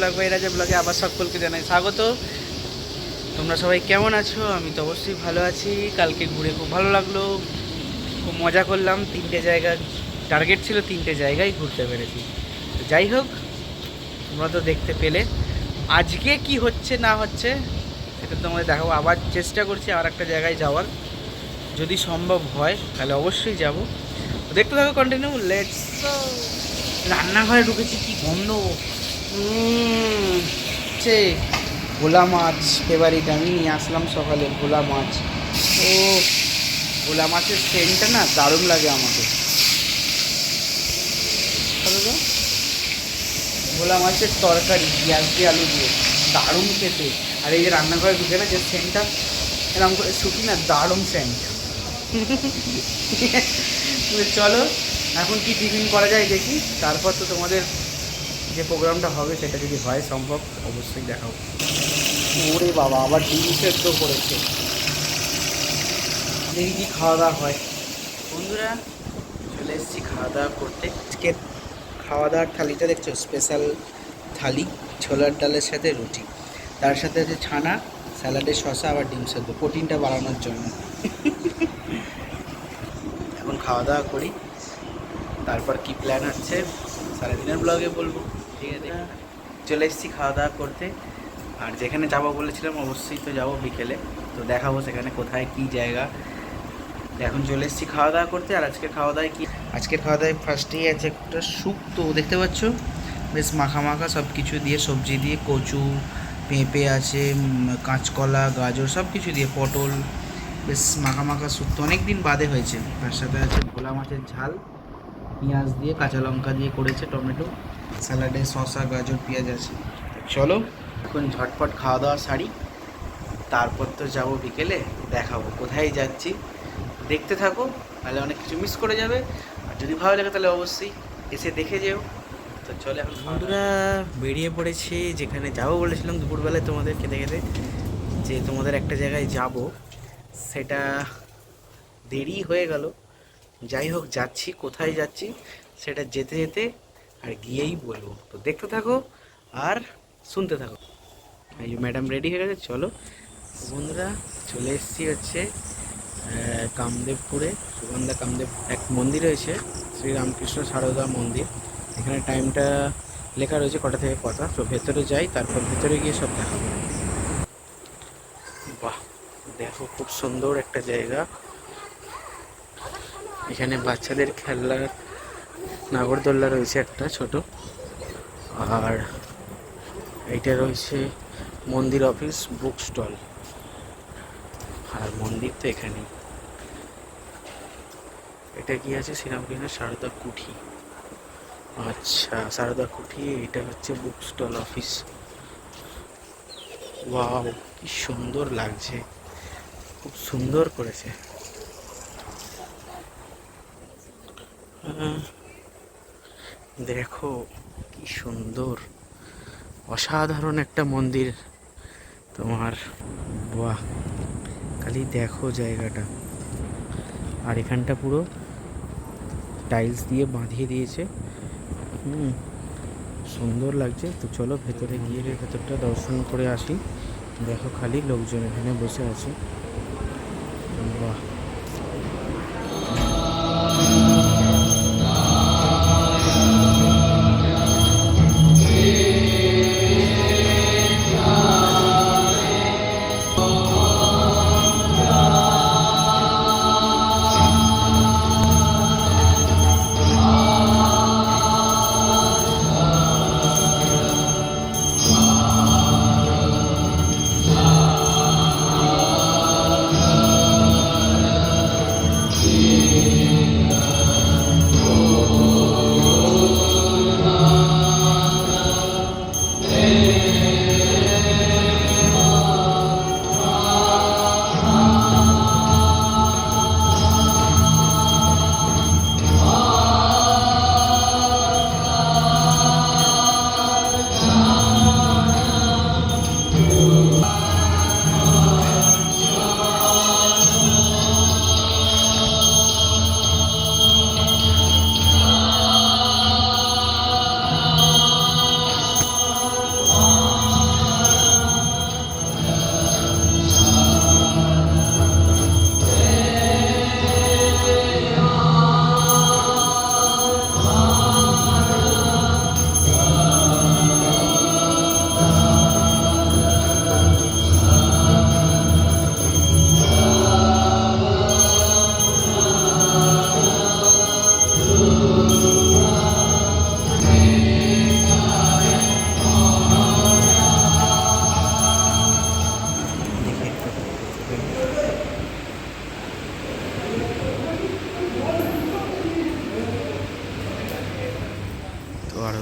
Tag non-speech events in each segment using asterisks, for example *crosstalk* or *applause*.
থাকব এরা যে ব্লগে আবার সকলকে জানাই স্বাগত। তোমরা সবাই কেমন আছো? আমি তো অবশ্যই ভালো আছি। কালকে ঘুরে খুব ভালো লাগল। খুব মজা করলাম। তিনটে জায়গা, টার্গেট ছিল তিনটে জায়গায় ঘুরতে পেরেছি। যাই হোক, তোমরা তো দেখতে পেলে। আজকে কি হচ্ছে, না হচ্ছে, সেটা তোমাদের দেখাবো। আবার চেষ্টা করছি আর একটা জায়গায় যাওয়ার। যদি সম্ভব হয়, তাহলে অবশ্যই যাব। দেখতে থাকো কন্টিনিউ লেটস রান্নাঘরে ঢুকেছি কি গন্ধ। সে ভোলা মাছ ফেভারিট আমি নিয়ে আসলাম সকালে ভোলা মাছ। ও ভোলা মাছের সেন্টটা না দারুণ লাগে আমাকে। ভোলা মাছের তরকারি পেঁয়াজ দিয়ে আলু দিয়ে দারুণ খেতে। আর এই যে রান্নাঘরে ঢুকে না যে সেন্টটা এরকম করে শুকি না দারুণ সেন্ট *laughs* চলো এখন কি টিফিন করা যায় দেখি। তারপর তো তোমাদের যে প্রোগ্রামটা হবে সেটা যদি হয় সম্ভব অবশ্যই দেখাবো ওরে বাবা আবার ডিম সেদ্ধ করেছে। দেখি কি খাওয়া দাওয়া হয়। বন্ধুরা চলে এসেছি খাওয়া দাওয়া করতে। আজকে খাওয়া দাওয়ার থালিটা দেখছ? স্পেশাল থালি ছোলার ডালের সাথে রুটি। তার সাথে আছে ছানা স্যালাডের শসা আবার ডিম সেদ্ধ। প্রোটিনটা বাড়ানোর জন্য। এখন খাওয়া দাওয়া করি। তারপর কি প্ল্যান হচ্ছে সারাদিনের ব্লগে বলব। ঠিক আছে চলে এসেছি খাওয়া দাওয়া করতে। আর যেখানে যাব বলেছিলাম অবশ্যই তো যাব বিকেলে। তো দেখাবো সেখানে কোথায় কি জায়গা। এখন চলে এসেছি খাওয়া দাওয়া করতে। আর আজকে খাওয়া দাওয়ায় কি? আজকের খাওয়া দাওয়ায় ফার্স্টেই আছে একটা শুক্তো দেখতে পাচ্ছ? বেশ মাখা মাখা সব কিছু দিয়ে সবজি দিয়ে কচু পেঁপে আছে কাঁচকলা গাজর সব কিছু দিয়ে পটল। বেশ মাখা মাখা শুক্তো অনেক দিন বাদে হয়েছে। তার সাথে আছে ভোলা মাছের ঝাল। পেঁয়াজ দিয়ে, কাঁচা লঙ্কা দিয়ে করেছে, টমেটো, স্যালাডে, শসা, গাজর, পেঁয়াজ আছে। চলো, এখন ঝটপট খাওয়া দাওয়া সারি। তারপর তো যাব বিকেলে, দেখাবো। কোথায় যাচ্ছি? দেখতে থাকো, তাহলে অনেক কিছু মিস করে যাবে। আর যদি ভালো লাগে তাহলে অবশ্যই এসে দেখে যেও। তো চলে এখন বন্ধুরা, বেরিয়ে পড়েছি। যেখানে যাব বলেছিলাম দুপুরবেলায় তোমাদের খেতে খেতে, যে তোমাদের একটা জায়গায় যাব, সেটা দেরি হয়ে গেল। যাই হোক যাচ্ছি, কোথায় যাচ্ছি সেটা যেতে যেতে আর গিয়েই বলব। তো দেখতে থাকো আর শুনতে থাকো। এই ম্যাডাম রেডি হয়ে গেছে, চলো। বন্ধুরা, চলে এসেছি হচ্ছে কামদেবপুরে। সুগন্ধা কামদেব, এক মন্দির রয়েছে, শ্রীরামকৃষ্ণ সারদা মন্দির। এখানে টাইমটা লেখা রয়েছে কটা থেকে কটা। তো ভেতরে যাই, তারপর ভেতরে গিয়ে সব দেখাবো। বাহ, দেখো খুব সুন্দর একটা জায়গা। এখানে বাচ্চাদের খেলনার নাগরদোল্লা রয়েছে একটা ছোট। আর এইটা রয়েছে মন্দির অফিস বুক স্টল। আর মন্দির তো এখানেই। এটা কি আছে? শ্রীরামকৃষ্ণ সারদা কুঠি। আচ্ছা সারদা কুঠি, এটা হচ্ছে বুক স্টল অফিস। ওয়াও, কি সুন্দর লাগছে। খুব সুন্দর করেছে। দেখো, কি সুন্দর, অসাধারণ একটা মন্দির তোমার। বাহ, খালি দেখো জায়গাটা। আর এখানটা পুরো টাইলস দিয়ে বাঁধিয়ে দিয়েছে। হুম, সুন্দর লাগছে। তো চলো ভেতরে গিয়ে ভেতরটা দর্শন করে আসি। দেখো খালি লোকজন এখানে বসে আছে। বাহ।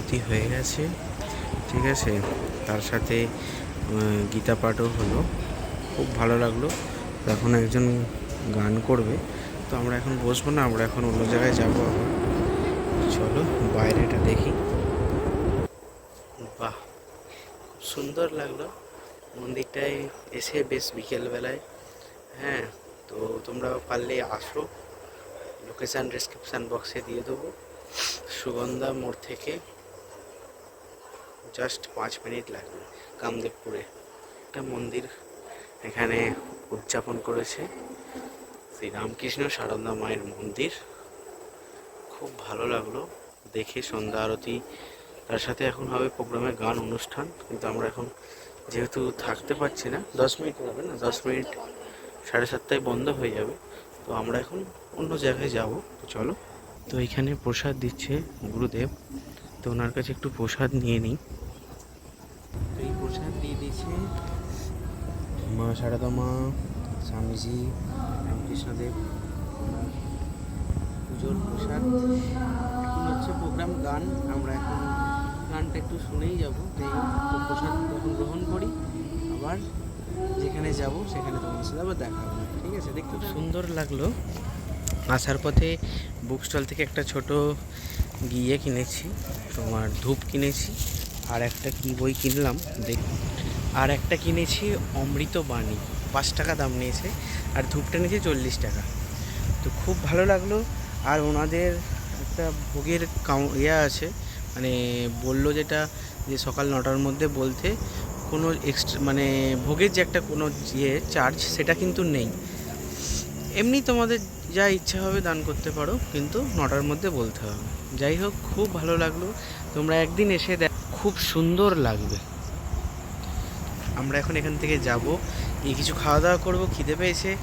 আরতি হয়ে গেছে। ঠিক আছে? তার সাথে গীতা পাঠও হলো। খুব ভালো লাগল। এখন একজন গান করবে। তো আমরা এখন বসবো না, আমরা এখন অন্য জায়গায় যাব আবার। চলো, বাইরেটা দেখি। বাহ! খুব সুন্দর লাগল। মন্দিরটায় এসে বেশ বিকেলবেলায়। হ্যাঁ তো তোমরা পারলে আসো। লোকেশান ডিসক্রিপশান বক্সে দিয়ে দেবো। সুগন্ধা মোড় থেকে। জাস্ট পাঁচ মিনিট লাগবে কামদেবপুরে। একটা মন্দির এখানে উদযাপন করেছে শ্রী রামকৃষ্ণ সারদা মায়ের মন্দির। খুব ভালো লাগল দেখে, সন্ধ্যা আরতি। তার সাথে এখন হবে প্রোগ্রামে গান অনুষ্ঠান, কিন্তু আমরা এখন যেহেতু থাকতে পারছি না, দশ মিনিট হবে না, দশ মিনিট সাড়ে সাতটায় বন্ধ হয়ে যাবে। তো আমরা এখন অন্য জায়গায় যাব। চলো। তো এখানে প্রসাদ দিচ্ছে গুরুদেব। তো ওনার কাছে একটু প্রসাদ নিয়ে নিই। দিয়ে দিচ্ছে মা সারদা মা স্বামীজি রামকৃষ্ণদেব পুজোর প্রসাদ। এখন হচ্ছে প্রোগ্রাম গান। আমরা এখন গানটা একটু শুনেই যাব। প্রসাদ তখন গ্রহণ করি আবার যেখানে যাব সেখানে তোমাদের সাথে আবার দেখা হবে। ঠিক আছে? দেখতে সুন্দর লাগল। আসার পথে বুক স্টল থেকে একটা ছোট গিয়ে কিনেছি। তোমার ধূপ কিনেছি। আর একটা কি বই কিনলাম, দেখ। আর একটা কিনেছি অমৃত বাণী, পাঁচ টাকা দাম নিয়েছে, আর ধূপটা নিয়েছে চল্লিশ টাকা। তো খুব ভালো লাগল, আর ওনাদের একটা ভোগের কাউ ইয়ে আছে মানে বলল যেটা, যে সকাল নটার মধ্যে বলতে কোনো এক্সট্রা মানে ভোগের যে একটা কোনো ইয়ে চার্জ সেটা কিন্তু নেই। এমনি তোমাদের যা ইচ্ছা হবে দান করতে পারো, কিন্তু নটার মধ্যে বলতে হবে। যাই হোক, খুব ভালো লাগল, তোমরা একদিন এসে দেখ খুব সুন্দর লাগবে। আমরা এখন এখান থেকে যাব। এই কিছু খাওয়া দাওয়া করব, খিদে পেয়েছে।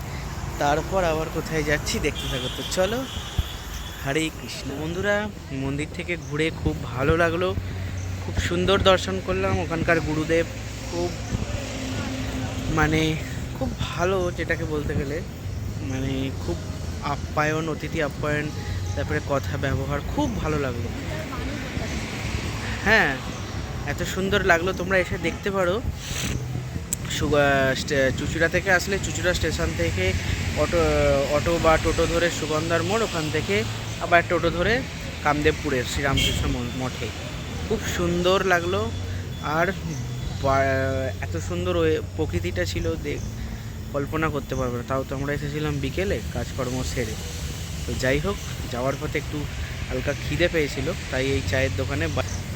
তারপর আবার কোথায় যাচ্ছি দেখতে থাকো তো। চলো, হরে কৃষ্ণ। বন্ধুরা, মন্দির থেকে ঘুরে খুব ভালো লাগল। খুব সুন্দর দর্শন করলাম। ওখানকার গুরুদেব খুব মানে খুব ভালো যেটাকে বলতে গেলে মানে খুব আপ্যায়ন, অতিথি আপ্যায়ন, তারপরে কথা, ব্যবহার, খুব ভালো লাগল। হ্যাঁ এত সুন্দর লাগল, তোমরা এসে দেখতে পারো। চুচুড়া থেকে আসলে চুচুড়া স্টেশন থেকে অটো অটো বা টোটো ধরে সুগন্ধার মোড়, ওখান থেকে আবার টোটো ধরে কামদেবপুরের শ্রীরামকৃষ্ণ মঠে খুব সুন্দর লাগল, আর এত সুন্দর প্রকৃতিটা ছিল দেখ, কল্পনা করতে পারবে না। তাও তো আমরা এসেছিলাম বিকেলে কাজকর্ম সেরে। তো যাই হোক, যাওয়ার পথে একটু হালকা খিদে পেয়েছিল, তাই এই চায়ের দোকানে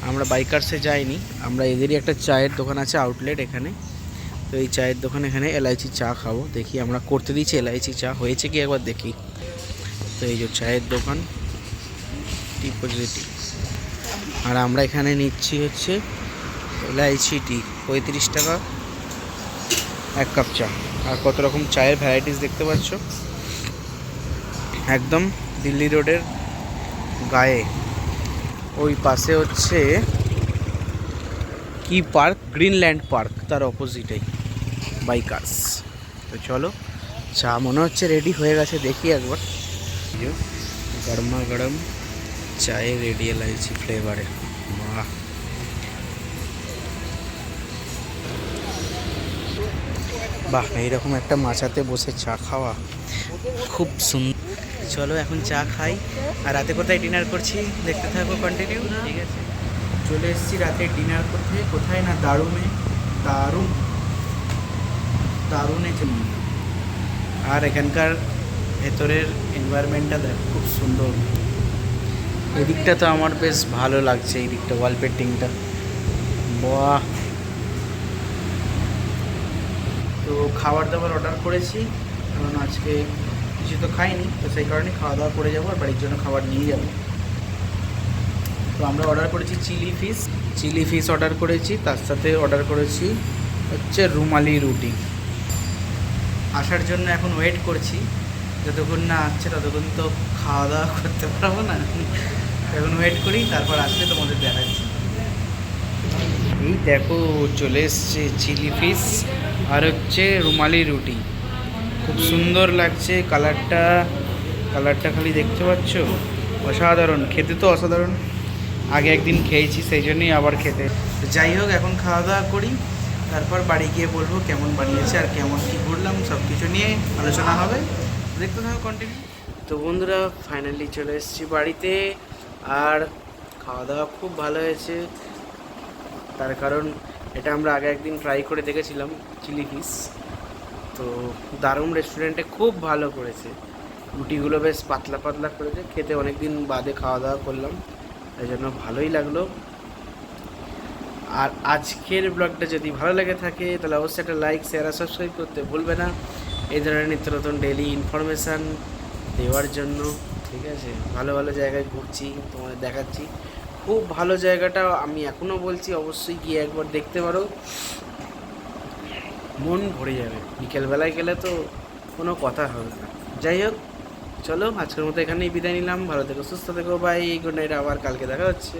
আমরা বাইকার্সে যাইনি, আমরা এদেরই একটা চায়ের দোকান আছে আউটলেট এখানে। তো এই চায়ের দোকান এখানে এলাইচি চা খাব, দেখি আমরা করতে দিচ্ছি এলাইচি চা, হয়েছে কি একবার দেখি। তো এই যে চায়ের দোকান টি আর আমরা এখানে নিচ্ছি হচ্ছে এলাইচি টি পঁয়ত্রিশ টাকা এক কাপ চা। আর কত রকম চায়ের ভ্যারাইটিস দেখতে পাচ্ছ? একদম দিল্লি রোডের গায়ে। ওই পাশে হচ্ছে কি পার্ক? গ্রিনল্যান্ড পার্ক তার অপোজিটেই বাইকার্স তো চলো চা মনে হচ্ছে রেডি হয়ে গেছে দেখি একবার। গরমা গরম চায়ে রেডি এলাইচি ফ্লেভারে বাহ। বাহ এইরকম একটা মাচাতে বসে চা খাওয়া খুব সুন্দর চলো এখন চা খাই। আর রাতে কোথায় ডিনার করছি দেখতে থাকব কন্টিনিউ ঠিক আছে। চলে এসেছি রাতে ডিনার করতে। কোথায় না দারুণে, দারুণ, দারুণে চলি আর এখানকার ভেতরের এনভায়রনমেন্টটা দেখ, খুব সুন্দর। এদিকটা তো আমার বেশ ভালো লাগছে, এই দিকটা ওয়াল পেন্টিংটা বাহ! তো খাবার দাবার অর্ডার করেছি, কারণ আজকে কিছু তো খাইনি, তো সেই কারণে খাওয়া দাওয়া করে যাব আর বাড়ির জন্য খাবার নিয়ে যাব। তো আমরা অর্ডার করেছি chilli fish. Chilli fish order করেছি, তার সাথে অর্ডার করেছি হচ্ছে রুমালি রুটি। আসার জন্য এখন ওয়েট করছি, যতক্ষণ না আসছে ততক্ষণ তো খাওয়া দাওয়া করতে পারব না। এখন ওয়েট করি, তারপর আসলে তোমাদের দেখাচ্ছি। এই দেখো, চলে এসছে চিলি ফিশ আর হচ্ছে রুমালি রুটি। খুব সুন্দর লাগছে কালারটা। কালারটা খালি দেখতে পাচ্ছ? অসাধারণ। খেতে তো অসাধারণ। আগে একদিন খেয়েছি, সেই জন্যই আবার খেতে। যাই হোক, এখন খাওয়া দাওয়া করি। তারপর বাড়ি গিয়ে বলব কেমন বানিয়েছে আর কেমন কী ঘুরলাম সব কিছু নিয়ে আলোচনা হবে। দেখতে থাকো কন্টিনিউ তো বন্ধুরা ফাইনালি চলে এসেছি বাড়িতে। আর খাওয়া দাওয়া খুব ভালো হয়েছে। তার কারণ, এটা আমরা আগে একদিন ট্রাই করে দেখেছিলাম চিলি ফিশ তো দারুণ রেস্টুরেন্টে খুব ভালো করেছে। রুটিগুলো বেশ পাতলা পাতলা করেছে, খেতে অনেক দিন বাদে খাওয়া দাওয়া করলাম, এই জন্য ভালোই লাগল। আর আজকের ব্লগটা যদি ভালো লেগে থাকে, তাহলে অবশ্যই একটা লাইক শেয়ার আর সাবস্ক্রাইব করতে ভুলবে না। এই ধরনের নিত্য নতুন ডেলি ইনফরমেশান দেওয়ার জন্য, ঠিক আছে? ভালো ভালো জায়গায় ঘুরছি, তোমাদের দেখাচ্ছি। খুব ভালো জায়গাটা আমি এখনও বলছি, অবশ্যই গিয়ে একবার দেখতে পারো। মন ভরে যাবে। বিকেলবেলায় গেলে তো কোনো কথা হবে না। যাই হোক, চলো, আজকের মতো এখানেই বিদায় নিলাম। ভালো থেকো, সুস্থ থেকো বাই গুড নাইট আবার কালকে দেখা হচ্ছে।